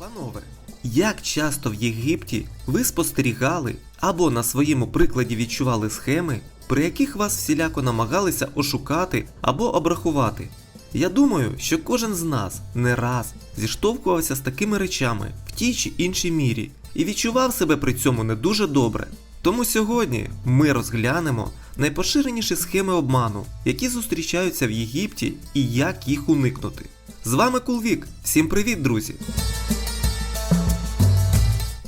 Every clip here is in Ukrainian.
Панове, як часто в Єгипті ви спостерігали або на своєму прикладі відчували схеми, при яких вас всіляко намагалися ошукати або обрахувати? Я думаю, що кожен з нас не раз зіштовхувався з такими речами в тій чи іншій мірі і відчував себе при цьому не дуже добре. Тому сьогодні ми розглянемо найпоширеніші схеми обману, які зустрічаються в Єгипті і як їх уникнути. З вами Кулвік. Всім привіт, друзі!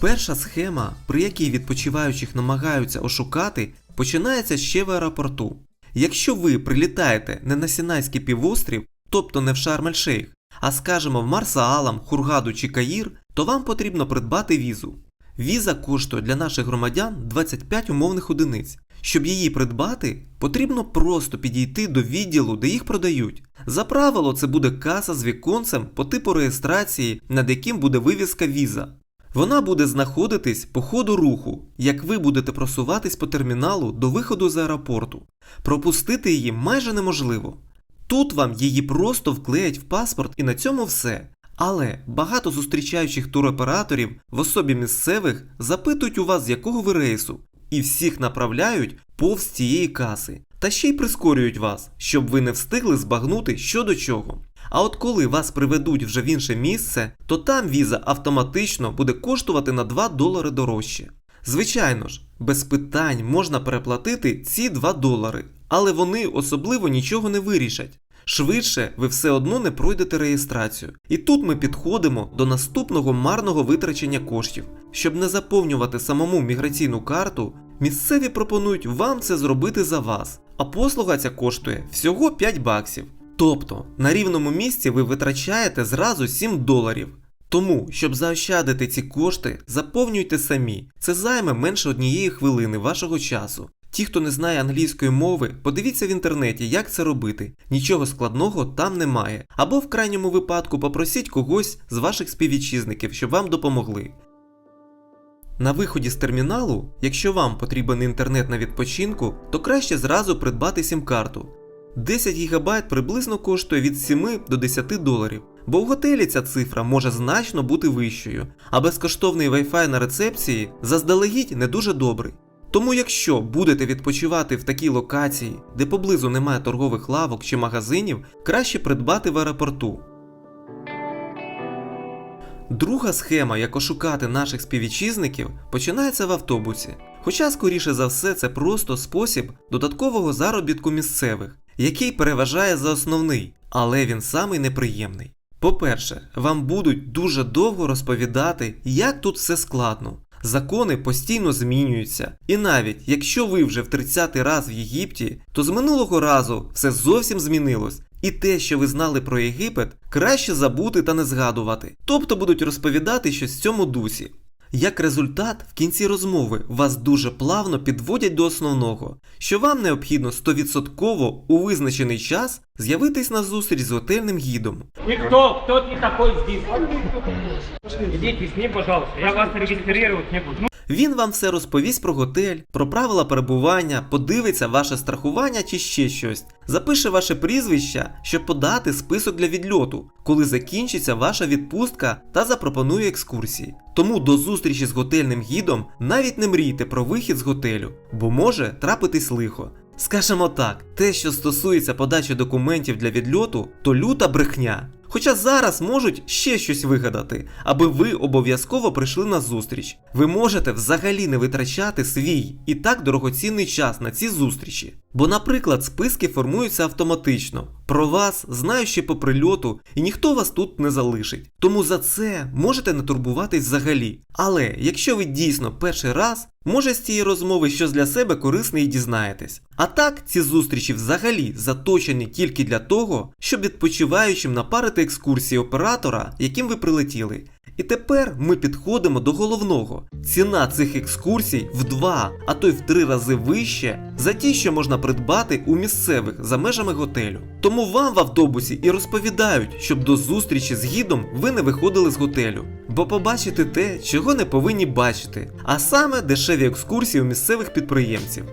Перша схема, при якій відпочиваючих намагаються ошукати, починається ще в аеропорту. Якщо ви прилітаєте не на Сінайський півострів, тобто не в Шарм-ель-Шейх, а скажімо в Марсаалам, Хургаду чи Каїр, то вам потрібно придбати візу. Віза коштує для наших громадян 25 умовних одиниць. Щоб її придбати, потрібно просто підійти до відділу, де їх продають. За правило, це буде каса з віконцем по типу реєстрації, над яким буде вивіска віза. Вона буде знаходитись по ходу руху, як ви будете просуватись по терміналу до виходу з аеропорту. Пропустити її майже неможливо. Тут вам її просто вклеять в паспорт і на цьому все. Але багато зустрічаючих туроператорів в особі місцевих запитують у вас, з якого ви рейсу, і всіх направляють повз цієї каси. Та ще й прискорюють вас, щоб ви не встигли збагнути що до чого. А от коли вас приведуть вже в інше місце, то там віза автоматично буде коштувати на 2 долари дорожче. Звичайно ж, без питань можна переплатити ці 2 долари, але вони особливо нічого не вирішать. Швидше ви все одно не пройдете реєстрацію. І тут ми підходимо до наступного марного витрачення коштів. Щоб не заповнювати самому міграційну карту, місцеві пропонують вам це зробити за вас, а послуга ця коштує всього 5 баксів. Тобто на рівному місці ви витрачаєте зразу 7 доларів. Тому, щоб заощадити ці кошти, заповнюйте самі. Це займе менше однієї хвилини вашого часу. Ті, хто не знає англійської мови, подивіться в інтернеті, як це робити. Нічого складного там немає. Або в крайньому випадку попросіть когось з ваших співвітчизників, щоб вам допомогли. На виході з терміналу, якщо вам потрібен інтернет на відпочинку, то краще зразу придбати сім-карту. 10 ГБ приблизно коштує від 7 до 10 доларів, бо в готелі ця цифра може значно бути вищою, а безкоштовний Wi-Fi на рецепції заздалегідь не дуже добрий. Тому якщо будете відпочивати в такій локації, де поблизу немає торгових лавок чи магазинів, краще придбати в аеропорту. Друга схема, як ошукати наших співвітчизників, починається в автобусі. Хоча, скоріше за все, це просто спосіб додаткового заробітку місцевих, який переважає за основний, але він самий неприємний. По-перше, вам будуть дуже довго розповідати, як тут все складно. Закони постійно змінюються, і навіть якщо ви вже в 30-й раз в Єгипті, то з минулого разу все зовсім змінилось. І те, що ви знали про Єгипет, краще забути та не згадувати. Тобто будуть розповідати щось в цьому дусі. Як результат, в кінці розмови вас дуже плавно підводять до основного, що вам необхідно 100% у визначений час з'явитись на зустріч з готельним гідом. И хто? Хто ты такой здесь? С ним, пожалуйста. Я вас реєструвати не буду. Він вам все розповість про готель, про правила перебування, подивиться ваше страхування чи ще щось, запише ваше прізвище, щоб подати список для відльоту, коли закінчиться ваша відпустка та запропонує екскурсії. Тому до зустрічі з готельним гідом навіть не мрійте про вихід з готелю, бо може трапитись лихо. Скажемо так, те, що стосується подачі документів для відльоту, то люта брехня. Хоча зараз можуть ще щось вигадати, аби ви обов'язково прийшли на зустріч. Ви можете взагалі не витрачати свій і так дорогоцінний час на ці зустрічі. Бо, наприклад, списки формуються автоматично. Про вас знають ще по прильоту, і ніхто вас тут не залишить. Тому за це можете не турбуватись взагалі. Але якщо ви дійсно перший раз, може з цієї розмови щось для себе корисне і дізнаєтесь. А так, ці зустрічі взагалі заточені тільки для того, щоб відпочиваючим напарити екскурсії оператора, яким ви прилетіли. І тепер ми підходимо до головного. Ціна цих екскурсій в два, а то й в три рази вище за ті, що можна придбати у місцевих за межами готелю. Тому вам в автобусі і розповідають, щоб до зустрічі з гідом ви не виходили з готелю, бо побачите те, чого не повинні бачити, а саме дешеві екскурсії у місцевих підприємців.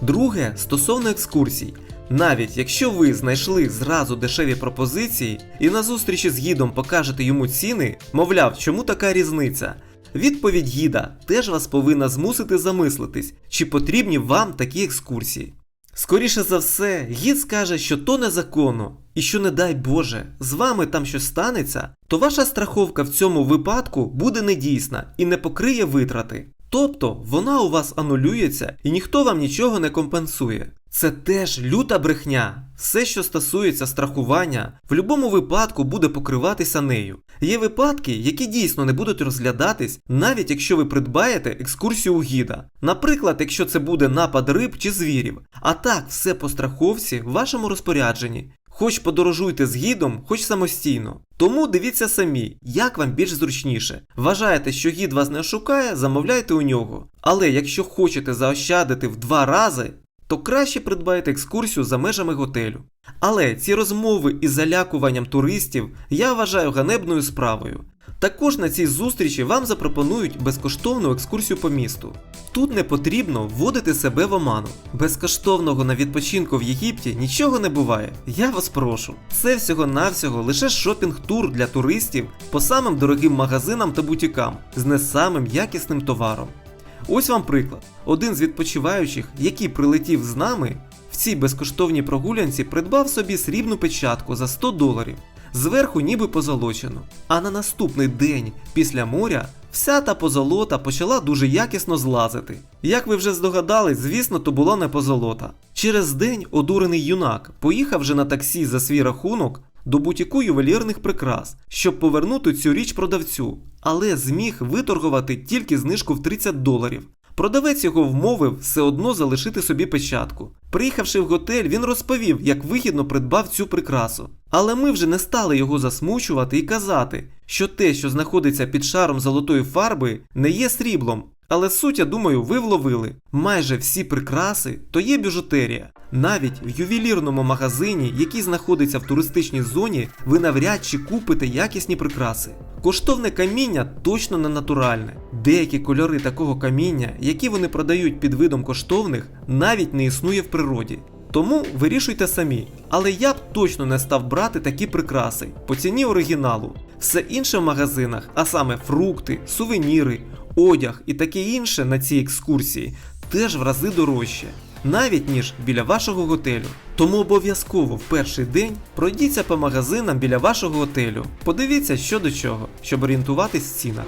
Друге, стосовно екскурсій. Навіть якщо ви знайшли зразу дешеві пропозиції і на зустрічі з гідом покажете йому ціни, мовляв, чому така різниця? Відповідь гіда теж вас повинна змусити замислитись, чи потрібні вам такі екскурсії. Скоріше за все, гід скаже, що то незаконно, і що, не дай Боже, з вами там щось станеться, то ваша страховка в цьому випадку буде недійсна і не покриє витрати. Тобто вона у вас анулюється і ніхто вам нічого не компенсує. Це теж люта брехня. Все, що стосується страхування, в будь-якому випадку буде покриватися нею. Є випадки, які дійсно не будуть розглядатись, навіть якщо ви придбаєте екскурсію у гіда. Наприклад, якщо це буде напад риб чи звірів. А так, все по страховці в вашому розпорядженні. Хоч подорожуйте з гідом, хоч самостійно. Тому дивіться самі, як вам більш зручніше. Вважаєте, що гід вас не шукає, замовляйте у нього. Але якщо хочете заощадити в два рази, то краще придбайте екскурсію за межами готелю. Але ці розмови із залякуванням туристів я вважаю ганебною справою. Також на цій зустрічі вам запропонують безкоштовну екскурсію по місту. Тут не потрібно вводити себе в оману. Безкоштовного на відпочинку в Єгипті нічого не буває. Я вас прошу. Це всього-навсього лише шопінг-тур для туристів по самим дорогим магазинам та бутікам з не самим якісним товаром. Ось вам приклад. Один з відпочиваючих, який прилетів з нами, в цій безкоштовній прогулянці придбав собі срібну печатку за 100 доларів, зверху ніби позолочену. А на наступний день після моря вся та позолота почала дуже якісно злазити. Як ви вже здогадались, звісно, то була не позолота. Через день одурений юнак поїхав вже на таксі за свій рахунок до бутіку ювелірних прикрас, щоб повернути цю річ продавцю, але зміг виторгувати тільки знижку в 30 доларів. Продавець його вмовив все одно залишити собі печатку. Приїхавши в готель, він розповів, як вигідно придбав цю прикрасу. Але ми вже не стали його засмучувати і казати, що те, що знаходиться під шаром золотої фарби, не є сріблом. Але суть, я думаю, ви вловили. Майже всі прикраси то є біжутерія. Навіть в ювелірному магазині, який знаходиться в туристичній зоні, ви навряд чи купите якісні прикраси. Коштовне каміння точно не натуральне. Деякі кольори такого каміння, які вони продають під видом коштовних, навіть не існує в природі. Тому вирішуйте самі. Але я б точно не став брати такі прикраси по ціні оригіналу. Все інше в магазинах, а саме фрукти, сувеніри, одяг і таке інше на цій екскурсії, теж в рази дорожче. Навіть ніж біля вашого готелю. Тому обов'язково в перший день пройдіться по магазинам біля вашого готелю. Подивіться, що до чого, щоб орієнтуватись в цінах.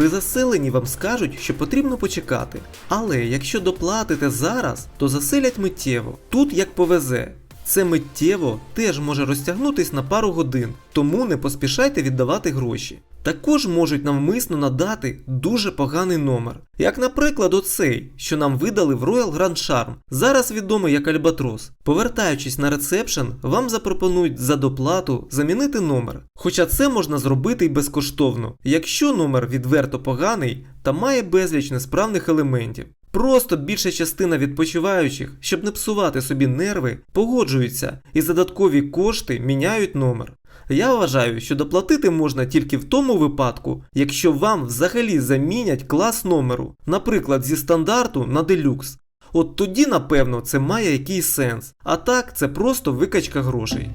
При заселенні вам скажуть, що потрібно почекати. Але якщо доплатите зараз, то заселять миттєво. Тут як повезе. Це миттєво теж може розтягнутись на пару годин, тому не поспішайте віддавати гроші. Також можуть навмисно надати дуже поганий номер, як, наприклад, оцей, що нам видали в Royal Grand Charm, зараз відомий як Альбатрос. Повертаючись на ресепшн, вам запропонують за доплату замінити номер. Хоча це можна зробити й безкоштовно, якщо номер відверто поганий та має безліч несправних елементів. Просто більша частина відпочиваючих, щоб не псувати собі нерви, погоджуються і за додаткові кошти міняють номер. Я вважаю, що доплатити можна тільки в тому випадку, якщо вам взагалі замінять клас номеру, наприклад, зі стандарту на делюкс. От тоді, напевно, це має якийсь сенс. А так, це просто викачка грошей.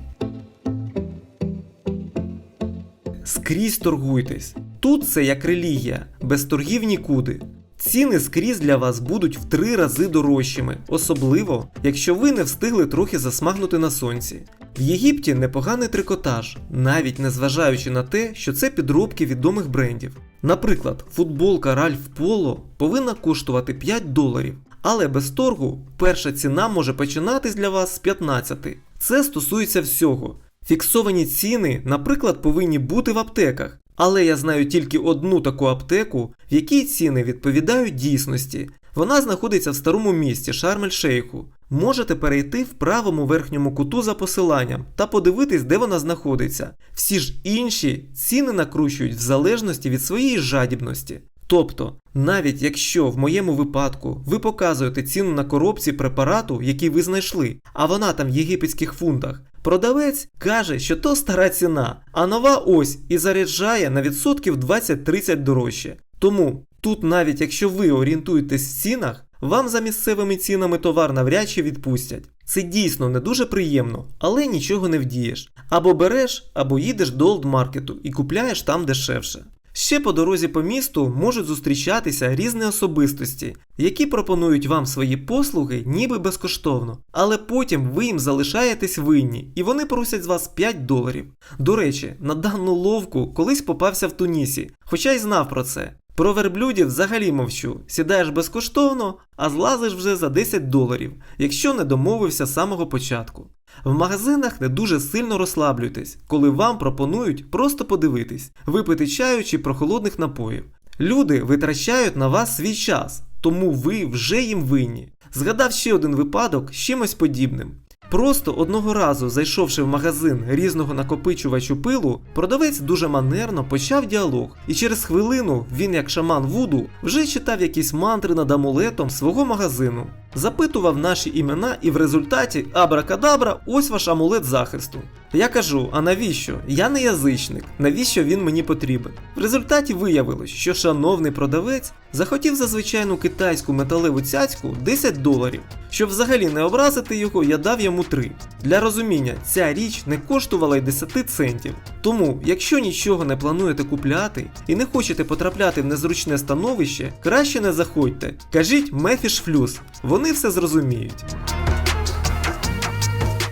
Скрізь торгуйтесь. Тут це як релігія, без торгів нікуди. Ціни скрізь для вас будуть в три рази дорожчими, особливо, якщо ви не встигли трохи засмагнути на сонці. В Єгипті непоганий трикотаж, навіть незважаючи на те, що це підробки відомих брендів. Наприклад, футболка Ральф Поло повинна коштувати 5 доларів, але без торгу перша ціна може починатись для вас з 15. Це стосується всього. Фіксовані ціни, наприклад, повинні бути в аптеках. Але я знаю тільки одну таку аптеку, в якій ціни відповідають дійсності. Вона знаходиться в старому місті Шарм-ель-Шейху. Можете перейти в правому верхньому куту за посиланням та подивитись, де вона знаходиться. Всі ж інші ціни накручують в залежності від своєї жадібності. Тобто, навіть якщо в моєму випадку ви показуєте ціну на коробці препарату, який ви знайшли, а вона там в єгипетських фунтах, продавець каже, що то стара ціна, а нова ось і заряджає на відсотків 20-30 дорожче. Тому тут навіть якщо ви орієнтуєтесь в цінах, Вам за місцевими цінами товар навряд чи відпустять. Це дійсно не дуже приємно, але нічого не вдієш. Або береш, або їдеш до олдмаркету і купляєш там дешевше. Ще по дорозі по місту можуть зустрічатися різні особистості, які пропонують вам свої послуги ніби безкоштовно, але потім ви їм залишаєтесь винні, і вони просять з вас 5 доларів. До речі, на дану ловку колись попався в Тунісі, хоча й знав про це. Про верблюдів взагалі мовчу. Сідаєш безкоштовно, а злазиш вже за 10 доларів, якщо не домовився з самого початку. В магазинах не дуже сильно розслаблюйтесь, коли вам пропонують просто подивитись, випити чаю чи прохолодних напоїв. Люди витрачають на вас свій час, тому ви вже їм винні. Згадав ще один випадок з чимось подібним. Просто одного разу, зайшовши в магазин різного накопичувачу пилу, продавець дуже манерно почав діалог, і через хвилину він, як шаман Вуду, вже читав якісь мантри над амулетом свого магазину, запитував наші імена, і в результаті абракадабра, ось ваш амулет захисту. Я кажу: а навіщо? Я не язичник, навіщо він мені потрібен? В результаті виявилось, що шановний продавець захотів за звичайну китайську металеву цяцьку 10 доларів. Щоб взагалі не образити його, я дав йому 3. Для розуміння, ця річ не коштувала й 10 центів. Тому, якщо нічого не плануєте купляти і не хочете потрапляти в незручне становище, краще не заходьте. Кажіть мефіш флюс, вони все зрозуміють.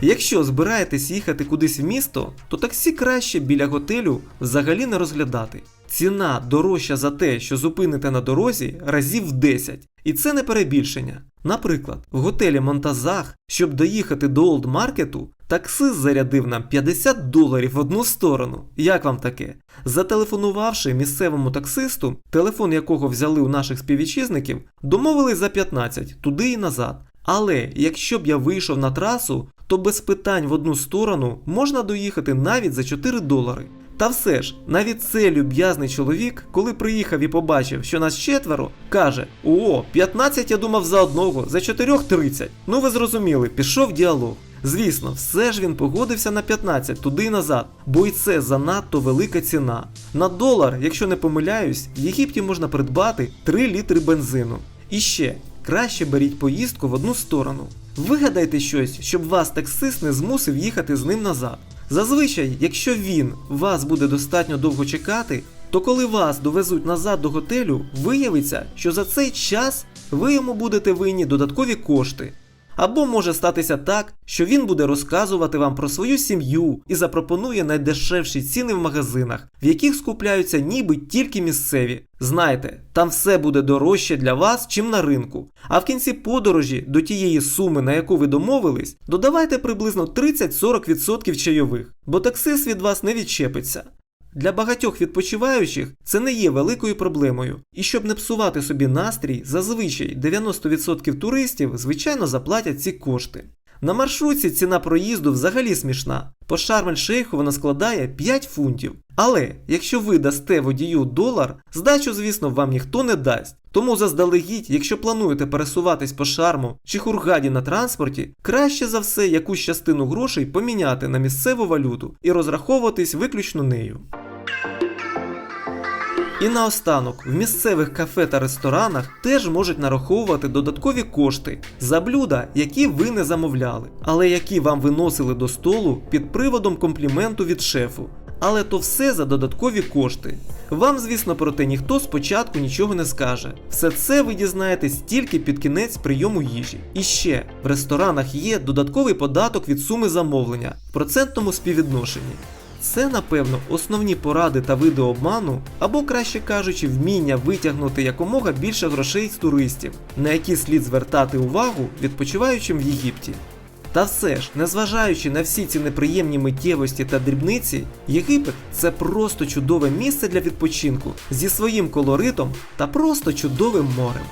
Якщо збираєтесь їхати кудись в місто, то таксі краще біля готелю взагалі не розглядати. Ціна дорожча за те, що зупините на дорозі, разів 10. І це не перебільшення. Наприклад, в готелі Монтазах, щоб доїхати до олдмаркету, таксист зарядив нам 50 доларів в одну сторону. Як вам таке? Зателефонувавши місцевому таксисту, телефон якого взяли у наших співвітчизників, домовились за 15 туди і назад. Але якщо б я вийшов на трасу, то без питань в одну сторону можна доїхати навіть за 4 долари. Та все ж, навіть цей люб'язний чоловік, коли приїхав і побачив, що нас четверо, каже: О, 15 я думав за одного, за чотирьох 30. Ну ви зрозуміли, пішов діалог. Звісно, все ж він погодився на 15 туди і назад, бо і це занадто велика ціна. На долар, якщо не помиляюсь, в Єгипті можна придбати 3 літри бензину. І ще краще беріть поїздку в одну сторону. Вигадайте щось, щоб вас таксист не змусив їхати з ним назад. Зазвичай, якщо він вас буде достатньо довго чекати, то коли вас довезуть назад до готелю, виявиться, що за цей час ви йому будете винні додаткові кошти. Або може статися так, що він буде розказувати вам про свою сім'ю і запропонує найдешевші ціни в магазинах, в яких скупляються ніби тільки місцеві. Знайте, там все буде дорожче для вас, чим на ринку. А в кінці подорожі до тієї суми, на яку ви домовились, додавайте приблизно 30-40% чайових, бо таксист від вас не відчепиться. Для багатьох відпочиваючих це не є великою проблемою, і щоб не псувати собі настрій, зазвичай 90% туристів звичайно заплатять ці кошти. На маршрутці ціна проїзду взагалі смішна. По Шарм-ель-Шейху вона складає 5 фунтів. Але якщо ви дасте водію долар, здачу, звісно, вам ніхто не дасть. Тому заздалегідь, якщо плануєте пересуватись по шарму чи хургаді на транспорті, краще за все якусь частину грошей поміняти на місцеву валюту і розраховуватись виключно нею. І наостанок, в місцевих кафе та ресторанах теж можуть нараховувати додаткові кошти за блюда, які ви не замовляли, але які вам виносили до столу під приводом компліменту від шефу. Але то все за додаткові кошти. Вам, звісно, про те ніхто спочатку нічого не скаже. Все це ви дізнаєтесь тільки під кінець прийому їжі. І ще в ресторанах є додатковий податок від суми замовлення в процентному співвідношенні. Це, напевно, основні поради та види обману, або, краще кажучи, вміння витягнути якомога більше грошей з туристів, на які слід звертати увагу відпочиваючим в Єгипті. Та все ж, незважаючи на всі ці неприємні миттєвості та дрібниці, Єгипет це просто чудове місце для відпочинку зі своїм колоритом та просто чудовим морем.